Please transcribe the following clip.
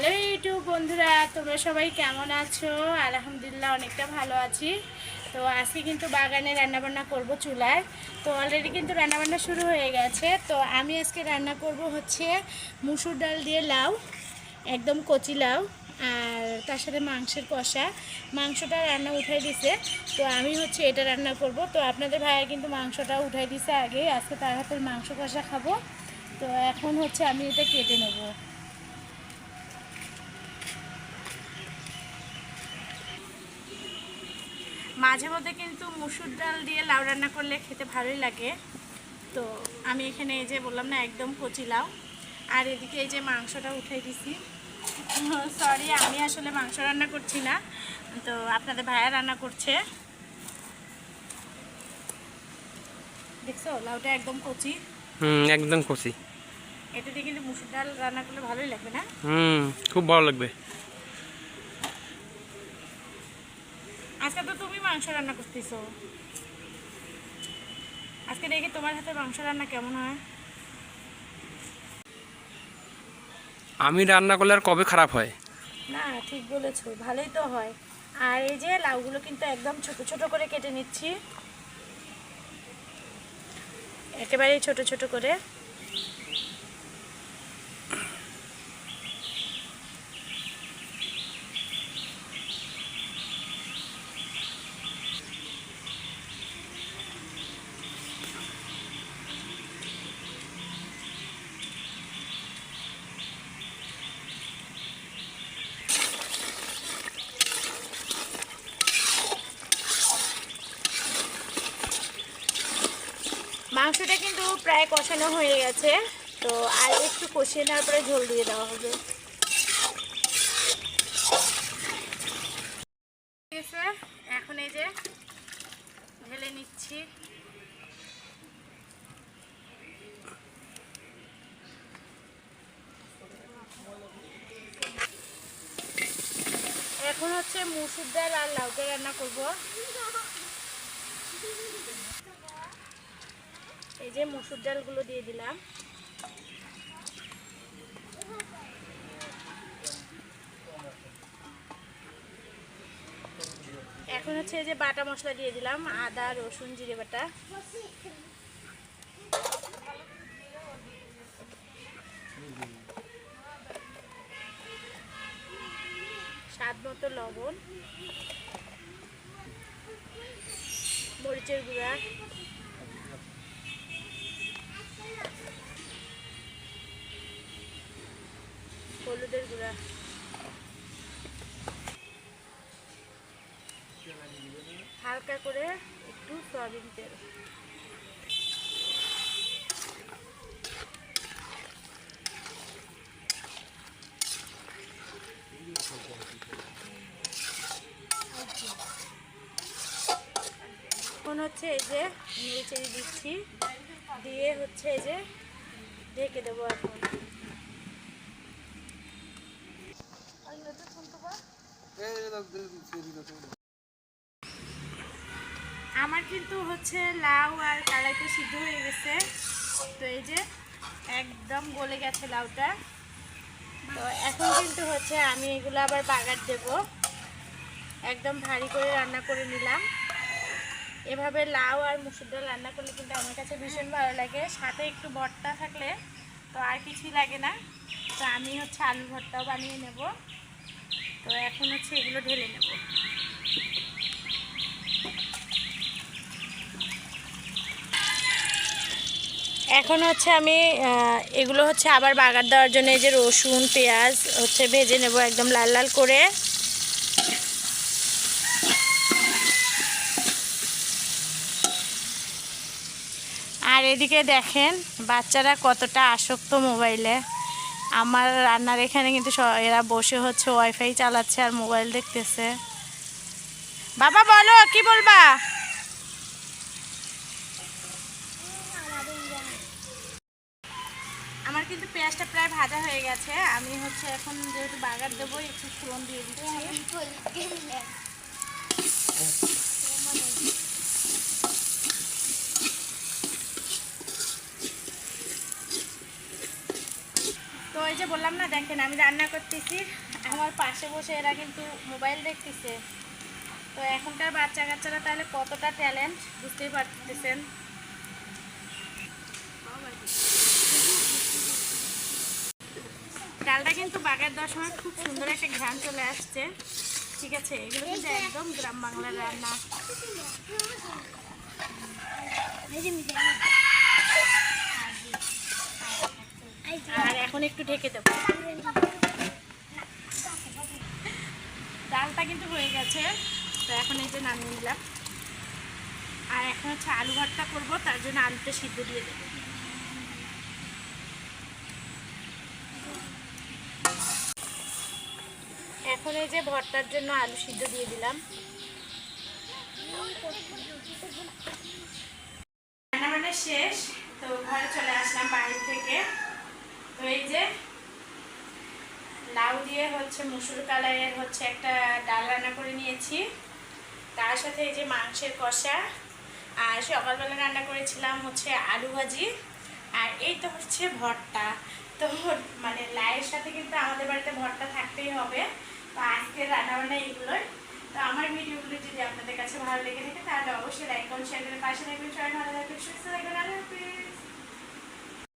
Hello YouTube বন্ধুরা, তোমরা সবাই কেমন আছো? আলহামদুলিল্লাহ, অনেকটা ভালো আছি। তো আজকে কিন্তু বাগানে রান্নাবান্না করব চুলায়। তো অলরেডি কিন্তু রান্নাবান্না শুরু হয়ে গেছে। তো আমি আজকে রান্না করব হচ্ছে মুসুর ডাল দিয়ে লাউ, একদম কচি লাউ, আর তার সাথে মাংসের কষা। মাংসটা রান্না উঠাই দিছে। তো আমি হচ্ছে এটা রান্না করব। তো আপনাদের ভাইয়া কিন্তু মাংসটা উঠাই দিছে আগে আজকে তার হাতের মাংস কষা খাব। তো এখন হচ্ছে আমি এটা কেটে নেব। মাঝে মধ্যে কিন্তু মুসুর ডাল দিয়ে লাউ রান্না করলে খেতে ভালোই লাগে। তো আমি এখানে এই যে বললাম না একদম কচি লাউ। আর এদিকে এই যে মাংসটা উঠাই দিছি। সরি আমি আসলে মাংস রান্না করছি না। তো আপনাদের ভাইয়া রান্না করছে। দেখছ লাউটা একদম কচি। হুম একদম কচি। এটা দিয়ে কিন্তু মুসুর ডাল রান্না করলে ভালোই লাগবে না? হুম খুব ভালো লাগবে। আজকে তো তুমি মাংস রান্না করতেছো। আজকে দেখি তোমার হাতে মাংস রান্না কেমন হয়। আমি রান্না করলে আর কবে খারাপ হয়? না ঠিক বলেছ ভালোই তো হয়। আর এই যে লাউগুলো কিন্তু একদম ছোট ছোট করে কেটে নিচ্ছি। একেবারেই ছোট ছোট করে। মাংসটা কিন্তু প্রায় কষানো হয়ে গেছে। তো আর একটু কষিয়ে নেওয়ার পরে ঝোল দিয়ে দেওয়া হবে। এখন এই যে ঢেলে নিচ্ছি। এখন হচ্ছে মুসুর ডাল আর লাউকে রান্না করব। এই যে মসুর ডালগুলো দিয়ে দিলাম। এখন হচ্ছে এই যে বাটা মশলা দিয়ে দিলাম, আদা, রসুন, জিরে বাটা। স্বাদ মতো লবণ, মরিচের গুঁড়া। হলুদের গুঁড়া। হালকা করে একটু সয়াবিন তেল। এখন হচ্ছে এই যে নেড়ে দিচ্ছি। দিয়ে হচ্ছে যে ঢেকে দেবো এখন। আমার কিন্তু হচ্ছে লাউ আর কালাইতে সিদ্ধ হয়ে গেছে। তো এই যে একদম গলে গেছে লাউটা। তো এখন কিন্তু হচ্ছে আমি এগুলো আবার বাগার দেব। একদম ভারী করে রান্না করে নিলাম। এভাবে লাউ আর মুসুর ডাল রান্না করলে কিন্তু আমার কাছে ভীষণ ভালো লাগে। সাথে একটু ভর্তা থাকলে তো আর কিছুই লাগে না। তো আমি হচ্ছে আলু ভর্তাও বানিয়ে নেব। তো এখন হচ্ছে এগুলো ঢেলে নেব। এখন হচ্ছে আমি এগুলো হচ্ছে আবার বাগার দেওয়ার জন্য এই যে রসুন, পেঁয়াজ হচ্ছে ভেজে নেব একদম লাল লাল করে। এদিকে দেখেন, বাচ্চারা কতটা আসক্ত মোবাইলে। আমার রান্নার এখানে কিন্তু এরা বসে হচ্ছে ওয়াইফাই চালাচ্ছে আর মোবাইল দেখতেছে। বাবা বলো, কি বলবা? আমার কিন্তু পেঁয়াজটা প্রায় ভাজা হয়ে গেছে। আমি হচ্ছে এখন যেহেতু বাগার দেবো, একটু ফোড়ন দিয়ে দিচ্ছি তো তো এই যে বললাম না, দেখেন আমি রান্না করতেছি। আমার পাশে বসে এরা কিন্তু মোবাইল দেখতেছে। তো এখনকার বাচ্চা কাচ্চারা তাহলে কতটা ট্যালেন্ট বুঝতেই পারতেছেন। ডালটা কিন্তু বাগার দেওয়ার সময় খুব সুন্দর একটা ঘ্রাণ চলে আসছে। ঠিক আছে, এগুলো কিন্তু একদম গ্রাম বাংলার রান্না আর এখন একটু ঢেকে দেবো। ডালটা কিন্তু হয়ে গেছে, তো এখন এই যে নামিয়ে নিলাম। আর এখন হচ্ছে আলু ভর্তা করব, তার জন্য আলুটা সিদ্ধ দিয়ে দেবো। এখন এই যে ভর্তার জন্য আলু সিদ্ধ দিয়ে দিলাম। রান্না বান্না শেষ, তো ঘরে চলে আসলাম বাইরে থেকে। তো এই যে লাউ দিয়ে হচ্ছে মুসুর কালারের হচ্ছে একটা ডাল রান্না করে নিয়েছি। তার সাথে এই যে মাংসের কষা। আর সকালবেলা রান্না করেছিলাম হচ্ছে আলু ভাজি। আর এই তো হচ্ছে ভর্তা। তো মানে লাইয়ের সাথে কিন্তু আমাদের বাড়িতে ভর্তা থাকতেই হবে। তো আজকের রান্নাবান্না এইগুলোই। তো আমার ভিডিওগুলো যদি আপনাদের কাছে ভালো লেগে থাকে, তাহলে অবশ্যই লাইক করুন শেয়ার করে পাশে থাকবেন। সবাই ভালো থাকবেন, সুস্থ থাকবেন। আল্লাহ হাফিজ।